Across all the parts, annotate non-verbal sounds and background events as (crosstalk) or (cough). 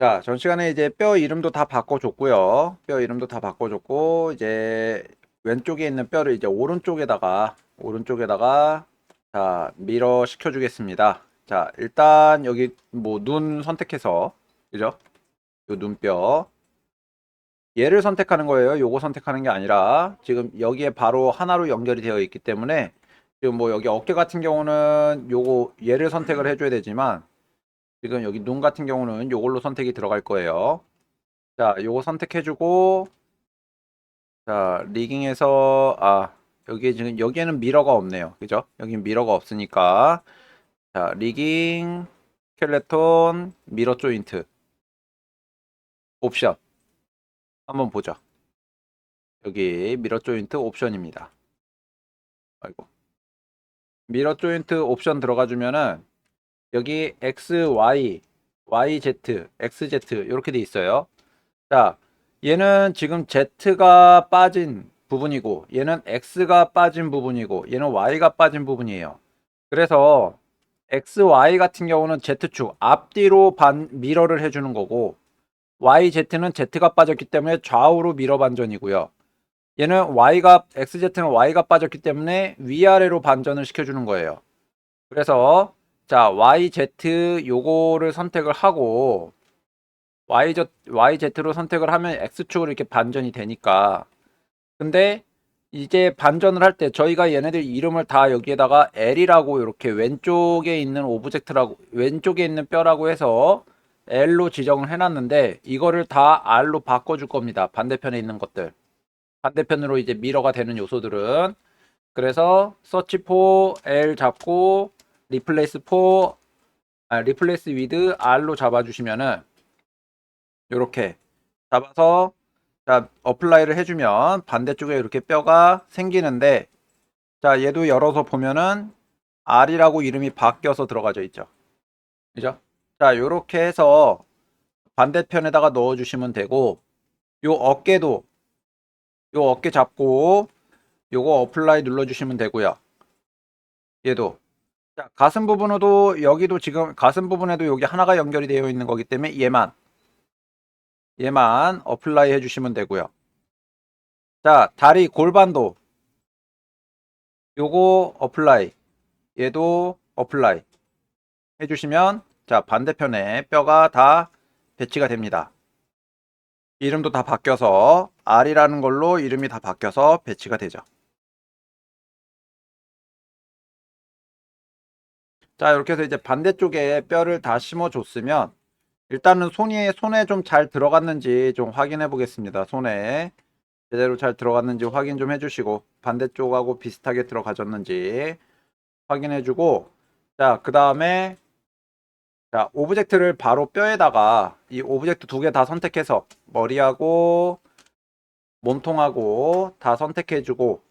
자, 전 시간에 이제 뼈 이름도 다 바꿔줬고요. 뼈 이름도 다 바꿔줬고, 이제 왼쪽에 있는 뼈를 이제 오른쪽에다가, 오른쪽에다가, 자, 미러 시켜주겠습니다. 자, 일단 여기 뭐 눈 선택해서, 그죠? 요 눈뼈. 얘를 선택하는 거예요. 요거 선택하는 게 아니라, 지금 여기에 바로 하나로 연결이 되어 있기 때문에, 지금 뭐 여기 어깨 같은 경우는 요거, 얘를 선택을 해줘야 되지만, 지금 여기 눈 같은 경우는 요걸로 선택이 들어갈 거예요. 자, 요거 선택해주고, 자, 리깅에서, 아, 여기 지금, 여기에는 미러가 없네요. 그죠? 여긴 미러가 없으니까. 자, 리깅, 스켈레톤, 미러 조인트. 옵션. 한번 보죠. 여기 미러 조인트 옵션입니다. 아이고. 미러 조인트 옵션 들어가 주면은, 여기 X, Y, YZ, XZ 이렇게 돼 있어요. 자, 얘는 지금 Z가 빠진 부분이고 얘는 X가 빠진 부분이고 얘는 Y가 빠진 부분이에요. 그래서 X, Y 같은 경우는 Z축 앞뒤로 반 미러를 해주는 거고 YZ는 Z가 빠졌기 때문에 좌우로 미러 반전이고요. 얘는 Y가 XZ는 Y가 빠졌기 때문에 위아래로 반전을 시켜주는 거예요. 그래서 자, YZ 요거를 선택을 하고 YZ, YZ로 선택을 하면 X축으로 이렇게 반전이 되니까. 근데 이제 반전을 할 때 저희가 얘네들 이름을 다 여기에다가 L이라고 이렇게 왼쪽에 있는 오브젝트라고 왼쪽에 있는 뼈라고 해서 L로 지정을 해놨는데 이거를 다 R로 바꿔줄 겁니다. 반대편에 있는 것들. 반대편으로 이제 미러가 되는 요소들은. 그래서 서치 포 L 잡고 리플레이스 포 아, 리플레이스 위드 R로 잡아주시면은 이렇게 잡아서 자 어플라이를 해주면 반대쪽에 이렇게 뼈가 생기는데 자 얘도 열어서 보면은 R이라고 이름이 바뀌어서 들어가져 있죠. 그죠? 자 요렇게 해서 반대편에다가 넣어주시면 되고 요 어깨도 요 어깨 잡고 요거 어플라이 눌러주시면 되고요. 얘도 자, 가슴 부분으로도 여기도 지금 가슴 부분에도 여기 하나가 연결이 되어 있는 거기 때문에 얘만 얘만 어플라이 해주시면 되고요. 자, 다리 골반도 요거 어플라이 얘도 어플라이 해주시면 자 반대편에 뼈가 다 배치가 됩니다. 이름도 다 바뀌어서 R이라는 걸로 이름이 다 바뀌어서 배치가 되죠. 자, 이렇게 해서 이제 반대쪽에 뼈를 다 심어줬으면 일단은 손이 손에 좀 잘 들어갔는지 좀 확인해 보겠습니다. 손에 제대로 잘 들어갔는지 확인 좀 해주시고 반대쪽하고 비슷하게 들어가졌는지 확인해 주고 자, 그 다음에 자, 오브젝트를 바로 뼈에다가 이 오브젝트 두 개 다 선택해서 머리하고 몸통하고 다 선택해 주고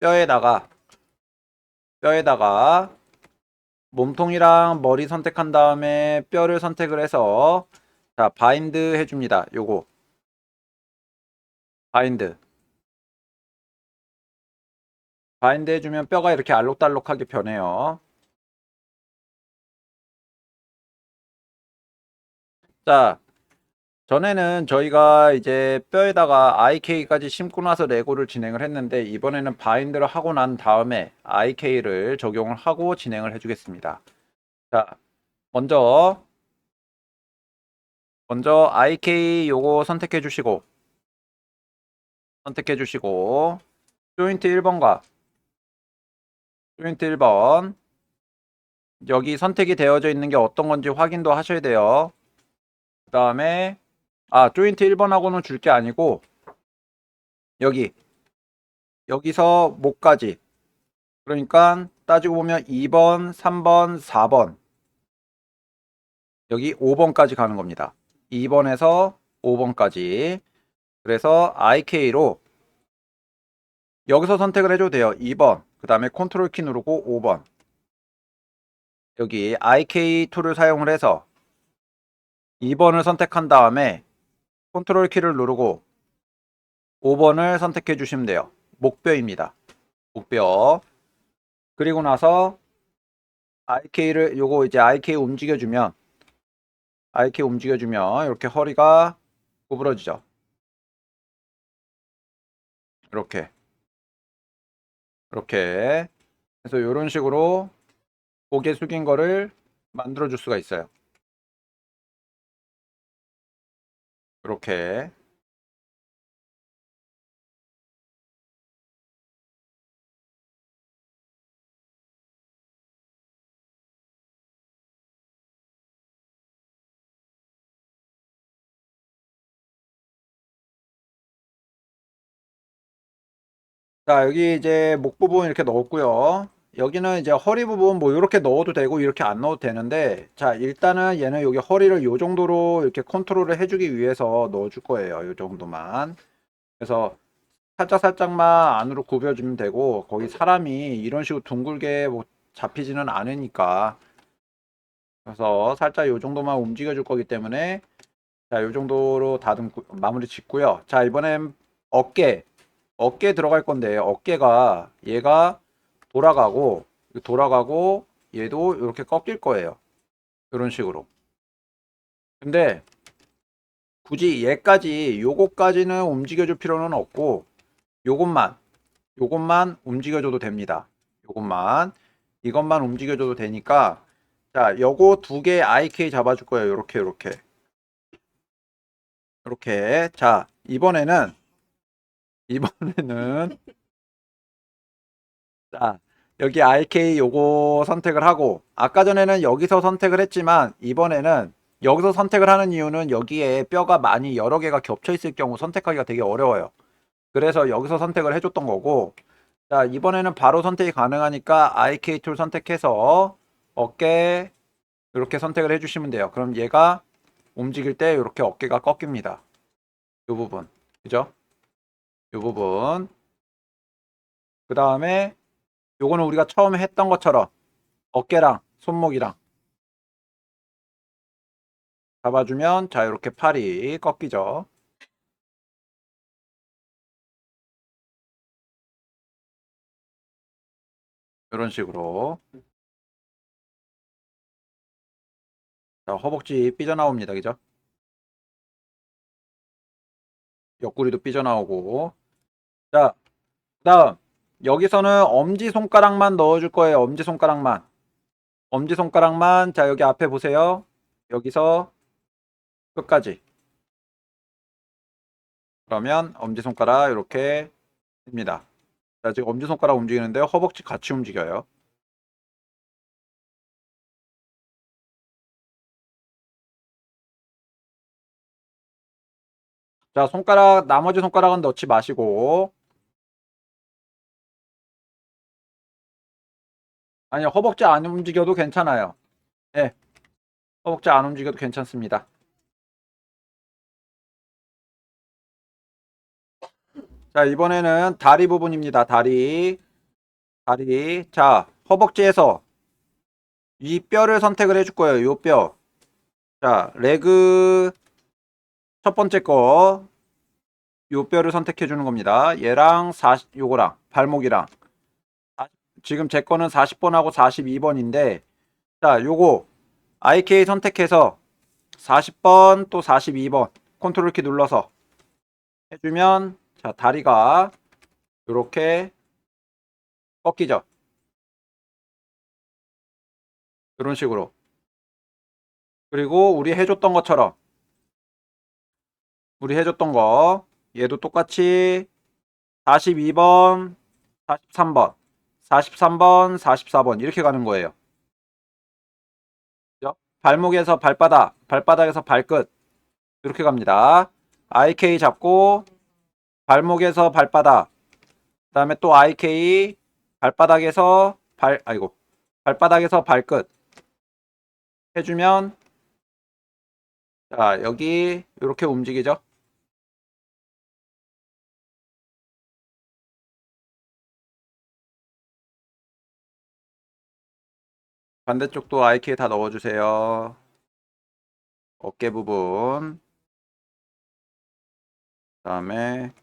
뼈에다가 뼈에다가 몸통이랑 머리 선택한 다음에 뼈를 선택을 해서 자 바인드 해줍니다. 요거 바인드 바인드 해주면 뼈가 이렇게 알록달록하게 변해요. 자 전에는 저희가 이제 뼈에다가 IK까지 심고 나서 레고를 진행을 했는데 이번에는 바인드를 하고 난 다음에 IK를 적용을 하고 진행을 해주겠습니다. 자, 먼저 먼저 IK 요거 선택해 주시고 선택해 주시고 조인트 1번과 조인트 1번 여기 선택이 되어져 있는 게 어떤 건지 확인도 하셔야 돼요. 그 다음에 아, 조인트 1번하고는 줄 게 아니고 여기. 여기서 목까지. 그러니까 따지고 보면 2번, 3번, 4번. 여기 5번까지 가는 겁니다. 2번에서 5번까지. 그래서 IK로 여기서 선택을 해줘도 돼요. 2번. 그 다음에 컨트롤 키 누르고 5번. 여기 IK 툴을 사용을 해서 2번을 선택한 다음에 컨트롤 키를 누르고 5번을 선택해 주시면 돼요. 목뼈입니다. 목뼈. 그리고 나서 IK를 요거 이제 IK 움직여 주면 IK 움직여 주면 이렇게 허리가 구부러지죠. 이렇게. 이렇게. 그래서 이런 식으로 고개 숙인 거를 만들어 줄 수가 있어요. 이렇게. 자, 여기 이제 목 부분 이렇게 넣었고요. 여기는 이제 허리 부분 뭐 이렇게 넣어도 되고 이렇게 안 넣어도 되는데 자, 일단은 얘는 여기 허리를 요 정도로 이렇게 컨트롤을 해주기 위해서 넣어줄 거예요. 요 정도만. 그래서 살짝 살짝만 안으로 굽여주면 되고 거기 사람이 이런 식으로 둥글게 뭐 잡히지는 않으니까 그래서 살짝 요 정도만 움직여 줄 거기 때문에 자, 요 정도로 다듬고 마무리 짓고요. 자, 이번엔 어깨 어깨 들어갈 건데 어깨가 얘가 돌아가고 돌아가고 얘도 이렇게 꺾일 거예요. 이런 식으로. 근데 굳이 얘까지 요거까지는 움직여줄 필요는 없고 요것만 요것만 움직여줘도 됩니다. 요것만 이것만 움직여줘도 되니까 자 요거 두 개 IK 잡아줄 거예요. 요렇게 요렇게 요렇게 자 이번에는 이번에는 (laughs) 자 여기 IK 요거 선택을 하고 아까 전에는 여기서 선택을 했지만 이번에는 여기서 선택을 하는 이유는 여기에 뼈가 많이 여러 개가 겹쳐 있을 경우 선택하기가 되게 어려워요. 그래서 여기서 선택을 해줬던 거고 자 이번에는 바로 선택이 가능하니까 IK 툴 선택해서 어깨 이렇게 선택을 해주시면 돼요. 그럼 얘가 움직일 때 이렇게 어깨가 꺾입니다. 이 부분 그죠? 이 부분 그 다음에 요거는 우리가 처음에 했던 것처럼 어깨랑 손목이랑 잡아주면 자 이렇게 팔이 꺾이죠. 이런 식으로. 자 허벅지 삐져나옵니다. 그죠? 옆구리도 삐져나오고. 자 그 다음 여기서는 엄지손가락만 넣어줄 거예요. 엄지손가락만. 엄지손가락만. 자, 여기 앞에 보세요. 여기서 끝까지. 그러면 엄지손가락 이렇게 됩니다. 자, 지금 엄지손가락 움직이는데요. 허벅지 같이 움직여요. 자, 손가락, 나머지 손가락은 넣지 마시고, 아니요, 허벅지 안 움직여도 괜찮아요. 네. 허벅지 안 움직여도 괜찮습니다. 자, 이번에는 다리 부분입니다. 다리. 다리. 자, 허벅지에서 이 뼈를 선택을 해줄 거예요. 요 뼈. 자, 레그 첫 번째 거. 요 뼈를 선택해 주는 겁니다. 얘랑 40, 요거랑 발목이랑 지금 제 거는 40번하고 42번인데 자 요거 IK 선택해서 40번 또 42번 컨트롤 키 눌러서 해주면 자 다리가 이렇게 꺾이죠? 이런 식으로. 그리고 우리 해줬던 것처럼 우리 해줬던 거 얘도 똑같이 42번 43번 43번, 44번 이렇게 가는 거예요. 발목에서 발바닥, 발바닥에서 발끝 이렇게 갑니다. IK 잡고 발목에서 발바닥 그 다음에 또 IK 발바닥에서 발 아이고 발바닥에서 발끝 해주면 자 여기 이렇게 움직이죠. 반대쪽도 IK 다 넣어주세요. 어깨 부분. 그 다음에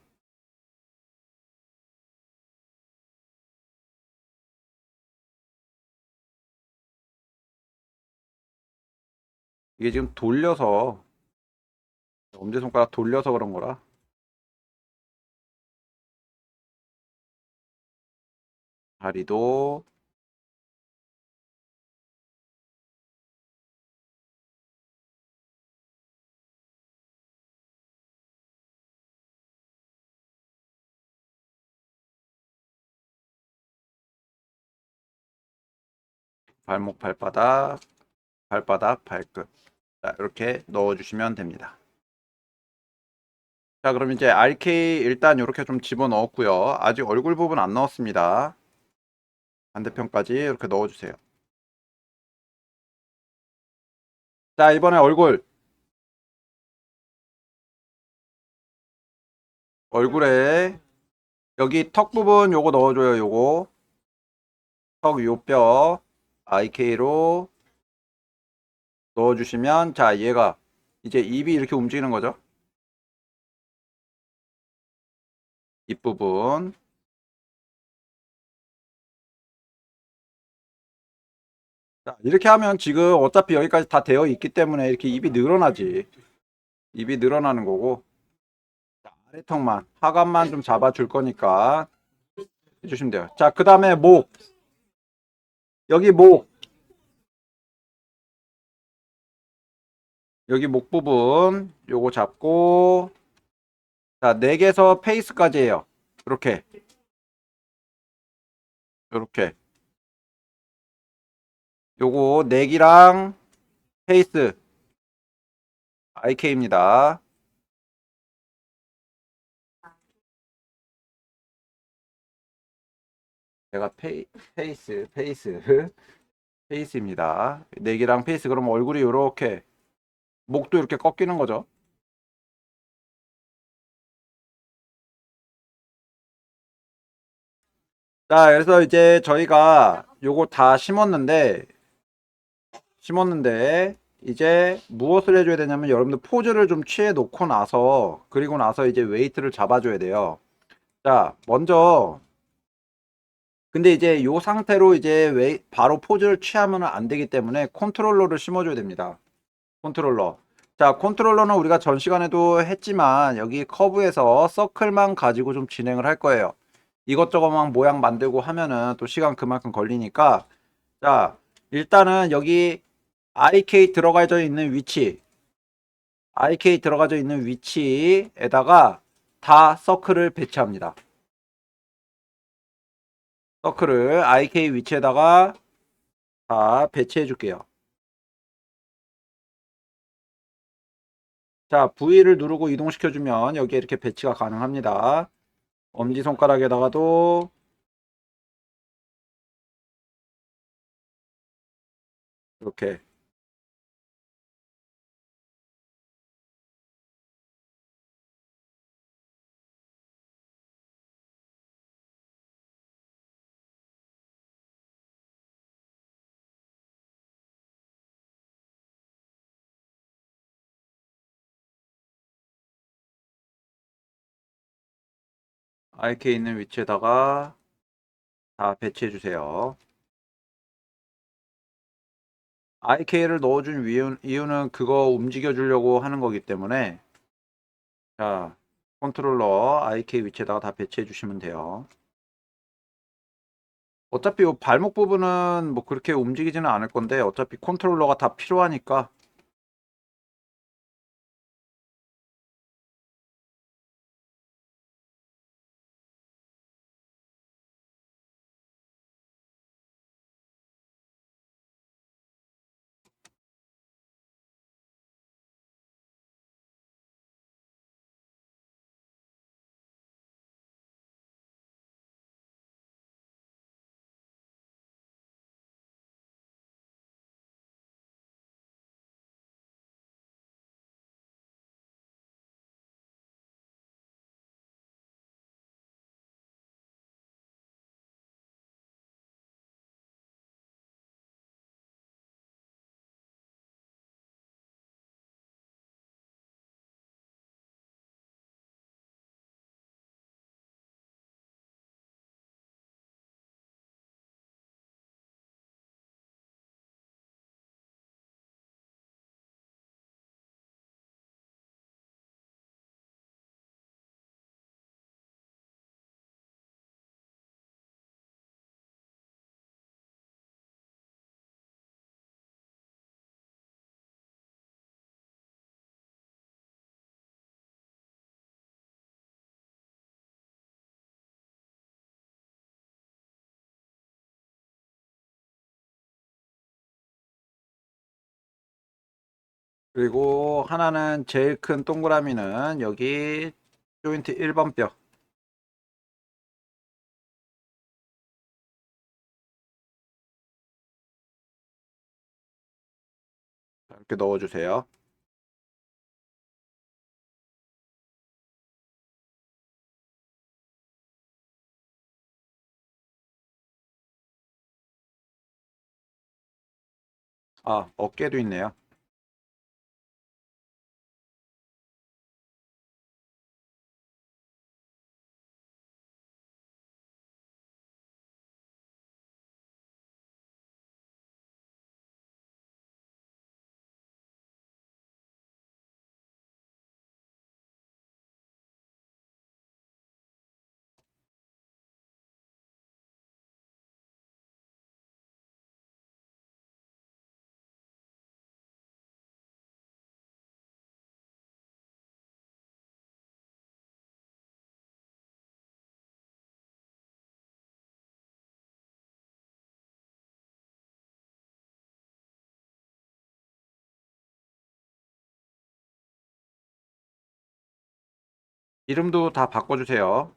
이게 지금 돌려서 엄지손가락 돌려서 그런 거라 다리도 발목 발바닥 발바닥 발끝 자, 이렇게 넣어주시면 됩니다. 자, 그럼 이제 RK 일단 이렇게 좀 집어넣었고요. 아직 얼굴 부분 안 넣었습니다. 반대편까지 이렇게 넣어주세요. 자, 이번에 얼굴. 얼굴에 여기 턱 부분 요거 넣어줘요, 요거. 턱 요 뼈 IK로 넣어주시면 자 얘가 이제 입이 이렇게 움직이는 거죠? 입 부분. 자 이렇게 하면 지금 어차피 여기까지 다 되어 있기 때문에 이렇게 입이 늘어나지. 입이 늘어나는 거고. 자, 아래턱만 하관만 좀 잡아줄 거니까 해주시면 돼요. 자 그 다음에 목 여기 목. 여기 목 부분 요거 잡고. 자 넥에서 페이스까지 해요. 이렇게. 이렇게. 요거 넥이랑 페이스. IK입니다 제가 페이, 페이스 페이스 (laughs) 페이스입니다 넥이랑 페이스 그럼 얼굴이 요렇게 목도 이렇게 꺾이는 거죠. 자, 그래서 이제 저희가 요거 다 심었는데, 심었는데, 이제 무엇을 해줘야 되냐면 여러분들 포즈를 좀 취해 놓고 나서, 그리고 나서 이제 웨이트를 잡아줘야 돼요. 자, 먼저, 근데 이제 요 상태로 이제 웨이, 바로 포즈를 취하면 안 되기 때문에 컨트롤러를 심어줘야 됩니다. 컨트롤러. 자, 컨트롤러는 우리가 전 시간에도 했지만 여기 커브에서 서클만 가지고 좀 진행을 할 거예요. 이것저것만 모양 만들고 하면은 또 시간 그만큼 걸리니까 자, 일단은 여기 IK 들어가져 있는 위치 IK 들어가져 있는 위치에다가 다 서클을 배치합니다. 서클을 IK 위치에다가 다 배치해 줄게요. 자, V를 누르고 이동시켜 주면 여기에 이렇게 배치가 가능합니다. 엄지손가락에다가도 이렇게 IK 있는 위치에다가 다 배치해 주세요. IK를 넣어준 이유는 그거 움직여 주려고 하는 거기 때문에 자 컨트롤러 IK 위치에다가 다 배치해 주시면 돼요. 어차피 이 발목 부분은 뭐 그렇게 움직이지는 않을 건데 어차피 컨트롤러가 다 필요하니까 그리고 하나는 제일 큰 동그라미는 여기 조인트 1번 뼈. 자, 이렇게 넣어주세요. 아, 어깨도 있네요. 이름도 다 바꿔주세요.